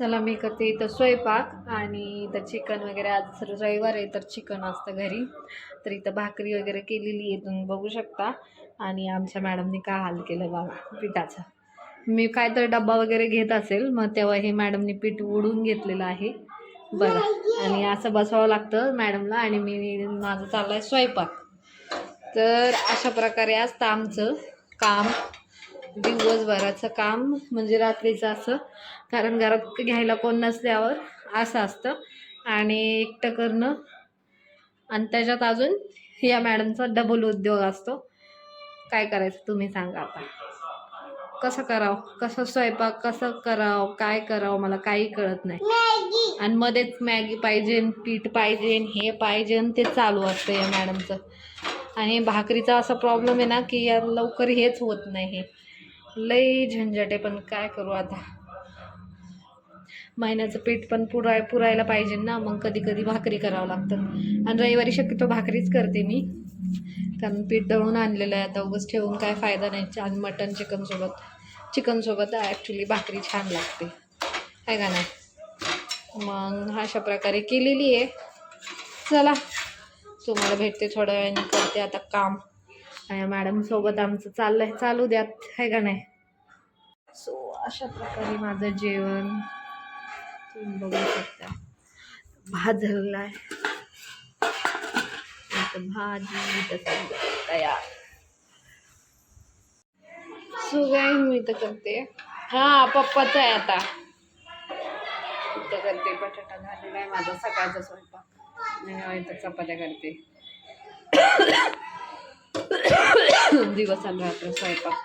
चला मी करते इथं स्वयंपाक आणि इथं चिकन वगैरे आज सर रविवार आहे तर चिकन असतं घरी. तर इथं भाकरी वगैरे केलेली आहे तुम्ही बघू शकता. आणि आमच्या मॅडमने काय हाल केलं बाबा पिठाचा. मी काय तर डब्बा वगैरे घेत असेल मग तेव्हा हे मॅडमने पीठ ओढून घेतलेलं आहे. बघा आणि असं बसवावं लागतं मॅडमला आणि मी माझं चाललं आहे स्वयंपाक. तर अशा प्रकारे असतं आमचं काम. दिवसभराचं काम म्हणजे रात्रीचं असं. कारण घरात घ्यायला कोण नसल्यावर असं असतं. आणि एकटं करणं. आणि त्याच्यात अजून या मॅडमचा डबल उद्योग असतो. काय करायचं तुम्ही सांगा आता. कसं करावं? कसं स्वयंपाक कसं करावं? काय करावं? मला काही कळत नाही. आणि मध्येच मॅगी पाहिजे पीठ पाहिजे हे पाहिजे ते चालू असतं या मॅडमचं. आणि भाकरीचा असा प्रॉब्लेम आहे ना की या लवकर हेच होत नाही लई झंझट आहे पण काय करू आता? महिन्याचं पीठ पण पुराय पुरायला पाहिजे ना मग कधी कधी भाकरी करावं लागतं. आणि रविवारी शक्यतो भाकरीच करते मी. कारण पीठ दळून आणलेलं आहे आता उगाच ठेवून काय फायदा नाही. छान मटन चिकनसोबत चिकनसोबत ॲक्च्युली भाकरी छान लागते. आहे का नाही? मग अशा प्रकारे केलेली आहे. चला तुम्हाला भेटते थोड्या वेळाने करते आता काम. मॅडमसोबत आमचं चाललं आहे चालू द्यात आहे का नाही? सो अशा प्रकारे माझं जेवण तुम्ही बघू शकता. भात झालेला आहे भाजी तयार. सो काय मी तर करते? हा पप्पाच आहे आता. इथं करते. बटाटा झालेला आहे. माझा सकाळचा स्वयंपाक. आणि तर चपात्या करते. दिवस आणि रात्र स्वयंपाक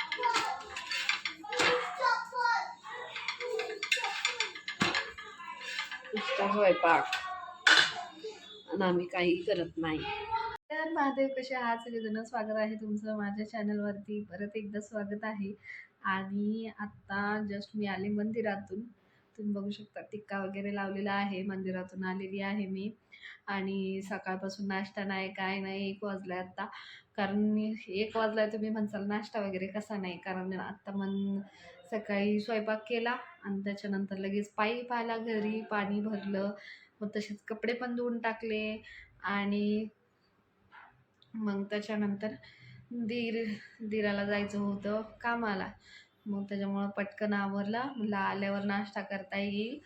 नुसता स्वयंपाक आणि आम्ही काही करत नाही तर महादेव कसे आहात? सगळेजण स्वागत आहे तुमचं माझ्या चॅनलवरती परत एकदा स्वागत आहे. आणि आत्ता जस्ट मी आले मंदिरातून. तुम्ही बघू शकता. टिक्का वगैरे लावलेला आहे मंदिरातून आलेली आहे मी. आणि सकाळपासून नाश्ता नाही काय नाही एक वाजला आत्ता कारण मी एक वाजला तुम्ही म्हणसाल नाश्ता वगैरे कसा नाही? कारण आत्ता मन सकाळी स्वयंपाक केला आणि त्याच्यानंतर लगेच पाईप आला घरी पाणी भरलं. मग तसेच कपडे पण धुवून टाकले आणि मग त्याच्यानंतर दीर दिराला जायचं होतं कामाला. मग त्याच्यामुळं पटकन आवरला. मुला आल्यावर नाश्ता करता येईल.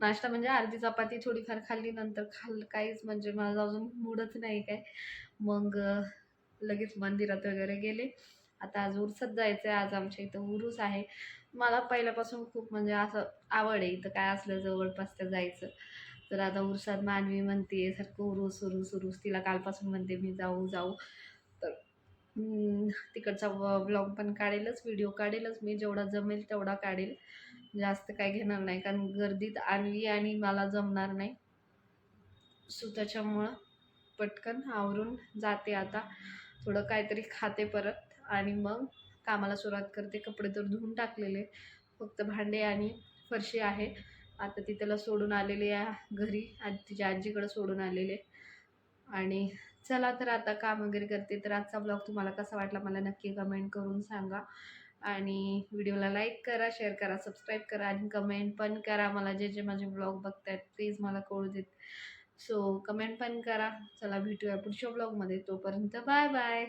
नाश्ता म्हणजे अर्धी चपाती थोडीफार खाल्ली नंतर खाल काहीच. म्हणजे माझं अजून मूडच नाही काय. मग लगेच मंदिरात वगैरे गेले. आता आज उरसत जायचं आहे आज आमच्या इथं उरूस आहे. मला पहिल्यापासून खूप म्हणजे असं आवड आहे. इथं काय असलं जवळपास तर जायचं. तर आता उरसात मानवी म्हणते सारखं उरूस उरूस उरूस. तिला कालपासून म्हणते मी जाऊ जाऊ. तर तिकडचा व ब्लॉग पण काढेलच व्हिडिओ काढेलच. मी जेवढा जमेल तेवढा काढेल. जास्त काय घेणार नाही कारण गर्दीत आणली आणि मला जमणार नाही. सो त्याच्यामुळं पटकन आवरून जाते आता. थोडं काहीतरी खाते परत आणि मग कामाला सुरुवात करते. कपडे तर धुवून टाकलेले. फक्त भांडे आणि फरशी आहे. आता ती त्याला सोडून आलेली आहे घरी. आणि तिच्या आजीकडं सोडून आलेले. आणि चला तर आता काम वगैरे करते. तर आजचा ब्लॉग तुम्हाला कसा वाटला मला नक्की कमेंट करून सांगा. आणि व्हिडिओला लाईक करा शेअर करा सबस्क्राईब करा आणि कमेंट पण करा. मला जे जे माझे ब्लॉग बघतायत प्लीज मला कळू देत. सो कमेंट पण करा. चला भेटूया पुढच्या ब्लॉगमध्ये तोपर्यंत बाय बाय